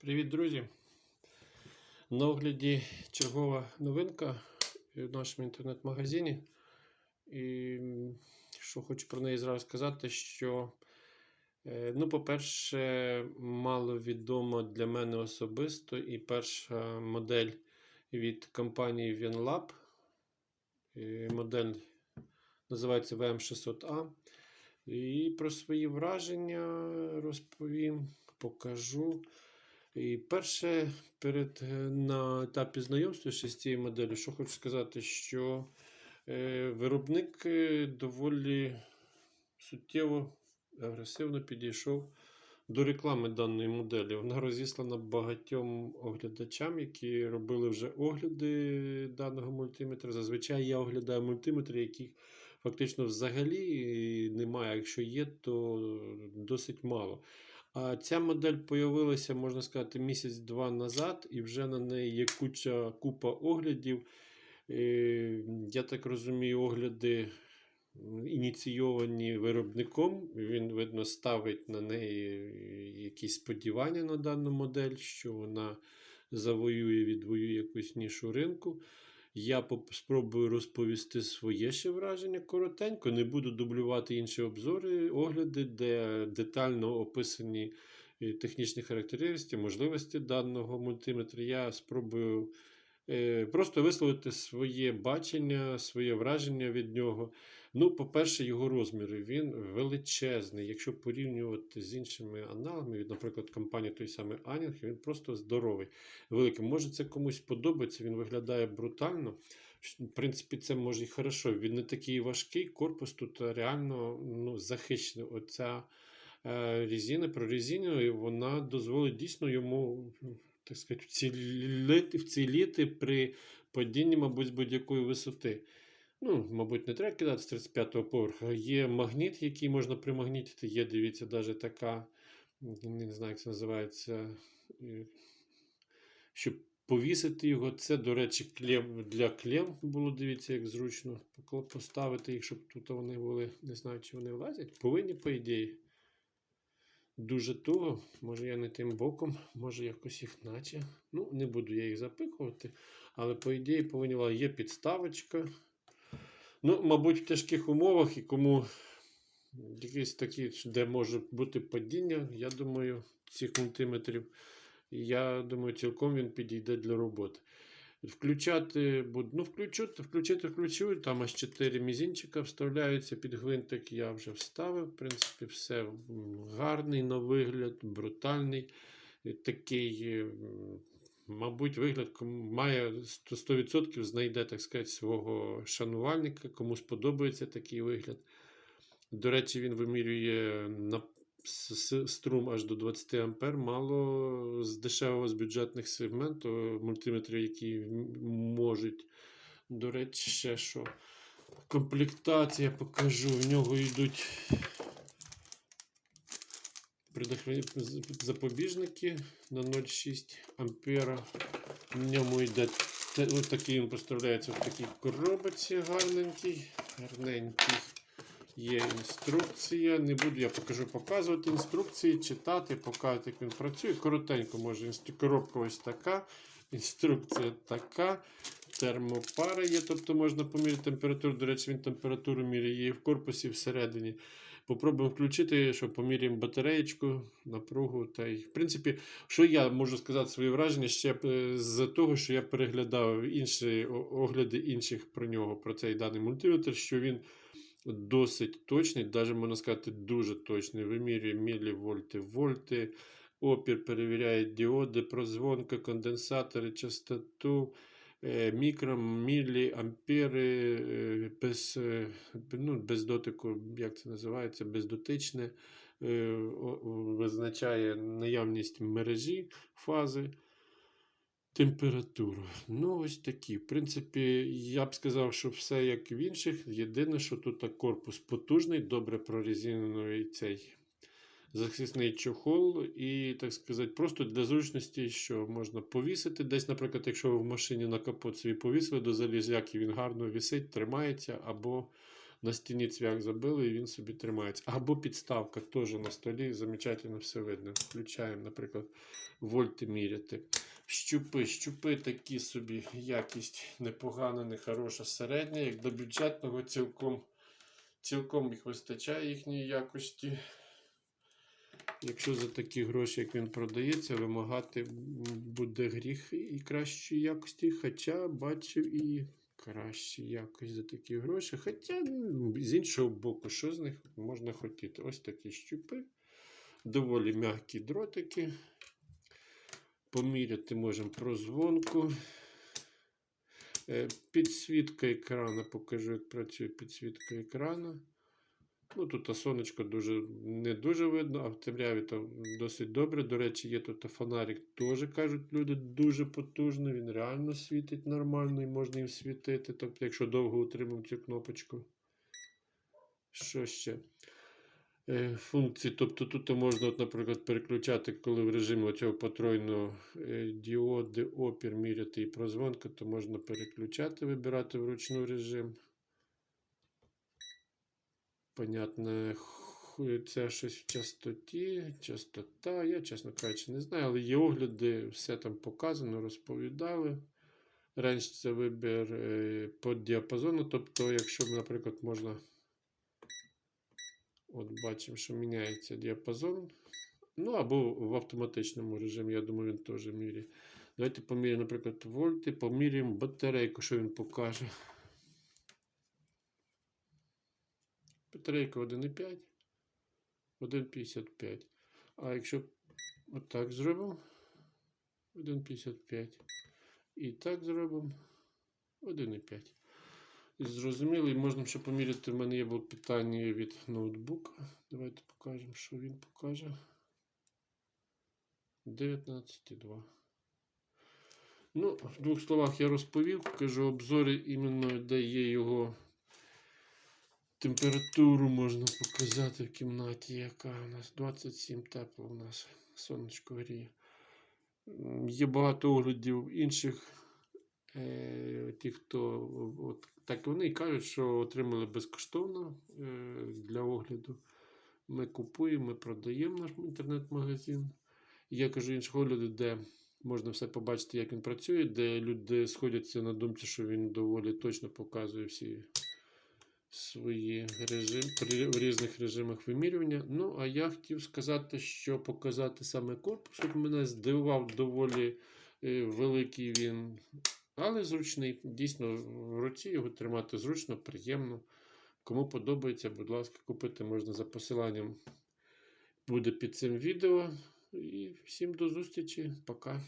Привіт, друзі! На огляді чергова новинка в нашому інтернет-магазині. І що хочу про неї зразу сказати, що, е, ну, по-перше, мало відомо для мене особисто і перша модель від компанії VNLab. Е, Модель називається VM600A. І про свої враження розповім, покажу. І перше, перед, е, на етапі знайомства ще з цією моделлю, що хочу сказати, що е, виробник е, доволі суттєво, агресивно підійшов до реклами даної моделі. Вона розіслана багатьом оглядачам, які робили вже огляди даного мультиметра. Зазвичай я оглядаю мультиметри, яких фактично взагалі немає. Якщо є, то досить мало. Ця модель появилася, можна сказати, місяць-два назад, і вже на неї є куча купа оглядів. Я так розумію, огляди ініційовані виробником. Він, видно, ставить на неї якісь сподівання на дану модель, що вона завоює, відвоює якусь нішу ринку. Я спробую розповісти своє ще враження коротенько. Не буду дублювати інші обзори, огляди, де детально описані е, технічні характеристики, можливості даного мультиметра. Я спробую е, просто висловити своє бачення, своє враження від нього. Ну, по-перше, його розміри. Він величезний. Якщо порівнювати з іншими аналогами, від, наприклад, компанії той самий Анінг, він просто здоровий великим. Може, це комусь подобається, він виглядає брутально. В принципі, це може і хорошо. Він не такий важкий, корпус тут реально ну, захищений. Оця е, резина, прорезинена, і вона дозволить дійсно йому, так сказати, вціліти, вціліти при падінні, мабуть, будь-якої висоти. Ну, мабуть, не треба кидати з 35-го поверха. Є магніт, який можна примагнітити. Є, дивіться, навіть така, не знаю, як це називається. е, щоб повісити його. Це, до речі, для клем було, дивіться, як зручно поставити їх, щоб тут вони були, не знаю, чи вони влазять. Повинні, по ідеї. Дуже туго, може я не тим боком, може якось їх наче. Ну, не буду я їх запихувати, але по ідеї повинні є підставочка. Ну, мабуть, в тяжких умовах і кому якісь такі, де може бути падіння, я думаю, цих мультиметрів. Я думаю, цілком він підійде для роботи. Включати, ну, включити, включити, включу, там аж 4 мізинчика вставляються під гвинтик, я вже вставив. В принципі, все гарний на вигляд, брутальний. Такий, мабуть, вигляд має 100%, 100% знайде, так сказати, свого шанувальника, кому сподобається такий вигляд. До речі, він вимірює на струм аж до 20 ампер. Мало з дешевого з бюджетних сегментів мультиметрів, які можуть. До речі, ще що. Комплектація покажу. В нього йдуть запобіжники на 0,6 ампера. В ньому йде ось такий він поставляється в такій коробці гарненький, гарненький. Є інструкція. Не буду я покажу показувати інструкції, читати, показувати, як він працює. Коротенько може. Коробка ось така. Інструкція така. Термопара є, тобто можна поміряти температуру. До речі, він температуру міряє в корпусі всередині. Попробуємо включити, що поміряємо батареєчку, напругу. Та й, в принципі, що я можу сказати свої враження ще е, з того, що я переглядав інші огляди інших про нього, про цей даний мультиметр, що він досить точний, навіть можна сказати, дуже точний. Вимірює мілівольти, вольти, опір перевіряє діоди, прозвонка, конденсатори, частоту, е, мікро, мілі, ампери, е, без, е, ну, без дотику, як це називається, бездотичне, визначає наявність мережі фази. Температуру. Ну, ось такі. В принципі, я б сказав, що все як в інших. Єдине, що тут корпус потужний, добре прорезинений цей захисний чохол. І, так сказати, просто для зручності, що можна повісити. Десь, наприклад, якщо ви в машині на капот собі повісили до залізяки, він гарно висить, тримається, або на стіні цвях забили і він собі тримається. Або підставка теж на столі, замечательно все видно. Включаємо, наприклад, вольти міряти. Щупи, щупи такі собі, якість непогана, нехороша, середня, як до бюджетного цілком, цілком їх вистачає їхньої якості. Якщо за такі гроші, як він продається, вимагати буде гріх і кращої якості, хоча бачив і кращі якості за такі гроші. Хоча ну, з іншого боку, що з них можна хотіти? Ось такі щупи, доволі м'які дротики. Поміряти можемо прозвонку. Е, Підсвітка екрана, покажу, як працює підсвітка екрана. Ну, тут сонечко дуже, не дуже видно, а в темряві там досить добре. До речі, є тут фонарик, теж кажуть люди, дуже потужний. Він реально світить нормально і можна їм світити. Тобто, якщо довго утримуємо цю кнопочку. Що ще? Е, Функції, тобто тут можна, от, наприклад, переключати, коли в режимі цього потройного е, діоди, опір міряти і прозвонка, то можна переключати, вибирати вручну режим. Понятно, це щось в частоті, частота. Я, чесно кажучи, не знаю, але є огляди, все там показано, розповідали. Ренж це вибір е, по діапазону. Тобто, якщо, наприклад, можна. От бачимо, що міняється діапазон. Ну, або в автоматичному режимі, я думаю, він теж міряє. Давайте поміряємо, наприклад, вольти, поміряємо батарейку, що він покаже. Батарейка 1,5, 1,55. А якщо отак зробимо, 1,55. І так зробимо 1,5. І зрозуміло, і можна ще поміряти. В мене є було питання від ноутбука. Давайте покажемо, що він покаже. 19,2. Ну, в двох словах я розповів, кажу обзори іменно, де є його температуру можна показати в кімнаті, яка у нас 27 тепло у нас сонечко гріє. Є багато оглядів інших. Е, ті, хто от, так вони і кажуть, що отримали безкоштовно е, для огляду. Ми купуємо, ми продаємо наш інтернет-магазин. Я кажу інших оглядів, де можна все побачити, як він працює, де люди сходяться на думці, що він доволі точно показує всі свої режим, в різних режимах вимірювання. Ну, а я хотів сказати, що показати саме корпус, щоб мене здивував доволі е, великий він, але зручний. Дійсно, в руці його тримати зручно, приємно. Кому подобається, будь ласка, купити можна за посиланням. Буде під цим відео. І всім до зустрічі. Пока.